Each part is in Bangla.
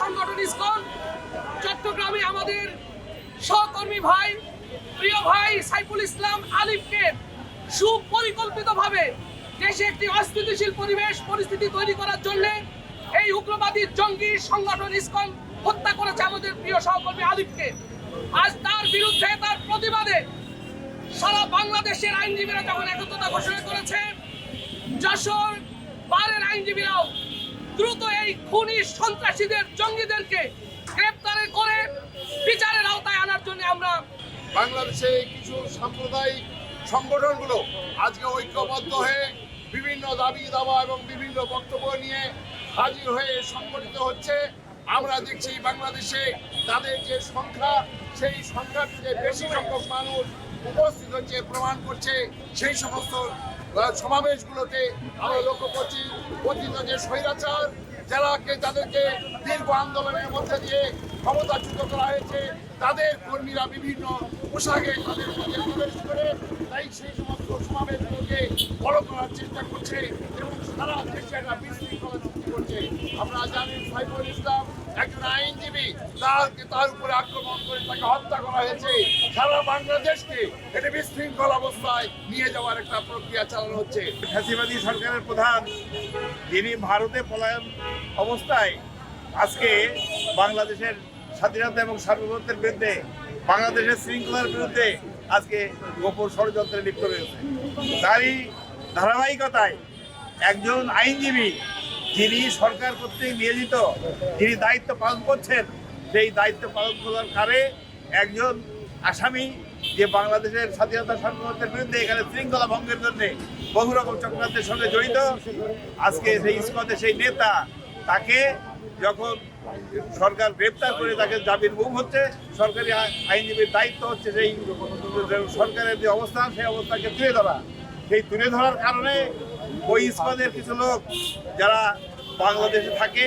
সংগঠন ইসকন চট্টগ্রামে আমাদের সহকর্মী ভাই, প্রিয় ভাই সাইফুল ইসলাম আলিফকে সুপরিকল্পিতভাবে দেশে একটি অস্থিতিশীল পরিবেশ, পরিস্থিতি তৈরি করার জন্য এই উগ্রবাদী জঙ্গি সংগঠন ইসকন হত্যা করেছে আমাদের প্রিয় সহকর্মী আলিফকে আজ তার বিরুদ্ধে, তার প্রতিবাদে সারা বাংলাদেশের আইনজীবীরা যখন একত্রতা ঘোষণা করেছে, যশোর বারের আইনজীবীরাও দ্রুত এই খুনি সন্ত্রাসীদের জঙ্গিদেরকে গ্রেপ্তার করে বিচারের আওতায় আনার জন্য আমরা বাংলাদেশে কিছু সাম্প্রদায়িক সংগঠনগুলো আজকে ঐক্যবদ্ধ হয়ে বিভিন্ন দাবি দাবা এবং বিভিন্ন বক্তব্য নিয়ে হাজির হয়ে সংগঠিত হচ্ছে। আমরা দেখছি বাংলাদেশে তাদের যে সংখ্যা, সেই সংখ্যার থেকে বেশি সংখ্যক মানুষ উপস্থিত হচ্ছে, প্রমাণ করছে সেই সমস্ত সমাবেশগুলোতে আমরা লক্ষ্য করছি অতীত যে স্বৈরাচার, যারাকে তাদেরকে দীর্ঘ আন্দোলনের মধ্যে দিয়ে ক্ষমতাচ্যুত করা হয়েছে, তাদের কর্মীরা বিভিন্ন পোশাকে তাদের মধ্যে প্রবেশ করে তাই সেই সমস্ত সমাবেশগুলোকে বড় করার চেষ্টা করছে এবং সারা দেশে একটা বিশৃঙ্খলা সৃষ্টি করছে আমরা জানি সাইফুল ইসলাম আইনজীবী তাকে তার উপরে আক্রমণ করে তাকে হত্যা করা হয়েছে। সারা বাংলাদেশকে এটা বিশৃঙ্খল অবস্থায় নিয়ে যাওয়ার একটা প্রক্রিয়া চালানো হচ্ছে। ফ্যাসিবাদী সরকারের প্রধান, যিনি ভারতে পলায়ন অবস্থায় আজকে বাংলাদেশের স্বাধীনতা এবং সার্বভৌমত্বের বিরুদ্ধে, বাংলাদেশের শৃঙ্খলার বিরুদ্ধে আজকে গোপন ষড়যন্ত্রে লিপ্ত রয়েছে। তারই ধারাবাহিকতায় একজন আইনজীবী যিনি সরকার কর্তৃক নিয়োজিত, যিনি দায়িত্ব পালন করছেন সেই দায়িত্ব পালন করার কারে একজন আসামি যে বাংলাদেশের স্বাধীনতা সার্বভৌমত্বের বিরুদ্ধে এখানে শৃঙ্খলা ভঙ্গের জন্য বহু রকম চক্রান্তের সঙ্গে জড়িত, আজকে সেই ইস্কতে সেই নেতা, তাকে যখন সরকার গ্রেপ্তার করে তাকে জামিন মুভ হচ্ছে, সরকারি আইনজীবীর দায়িত্ব হচ্ছে সেই সরকারের যে অবস্থান, সেই অবস্থাকে তুলে ধরা। সেই তুলে ধরার কারণে ওই ইস্কদের কিছু লোক যারা বাংলাদেশে থাকে,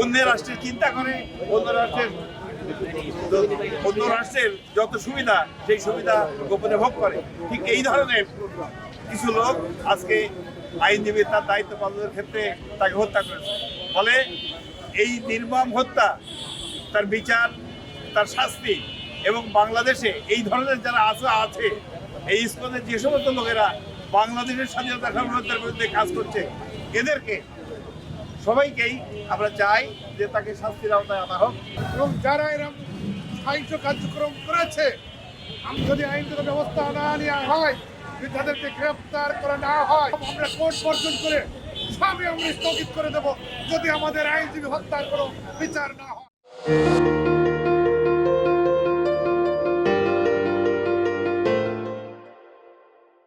অন্য রাষ্ট্রের চিন্তা করে, অন্য রাষ্ট্রের অন্য রাষ্ট্রের যত সুবিধা, সেই সুবিধা গোপনে ভোগ করে। ঠিক এই ধরনের কিছু লোক আজকে আইনজীবী তার দায়িত্ব পালনের ক্ষেত্রে তাকে হত্যা করেছে। ফলে এই নির্মম হত্যা, তার বিচার, তার শাস্তি এবং বাংলাদেশে এই ধরনের যারা আছে আছে, এই স্কুলের যে সমস্ত লোকেরা বাংলাদেশের স্বাধীনতা সার্বভৌমত্বের বিরুদ্ধে কাজ করছে, এদেরকে সবাইকেই আমরা চাই যে তাকে শাস্তির আওতায় আনা হোক। এবং যারা এরকম সাহিত্য কার্যক্রম করেছে, আমি যদি আইনগত ব্যবস্থা না নেওয়া হয় তাদেরকে গ্রেপ্তার করা না হয়, আমরা কোর্ট বর্জন করে সবই আমরা স্থগিত করে দেব। যদি আমাদের আইনজীবী হত্যার কোনো বিচার না হয়।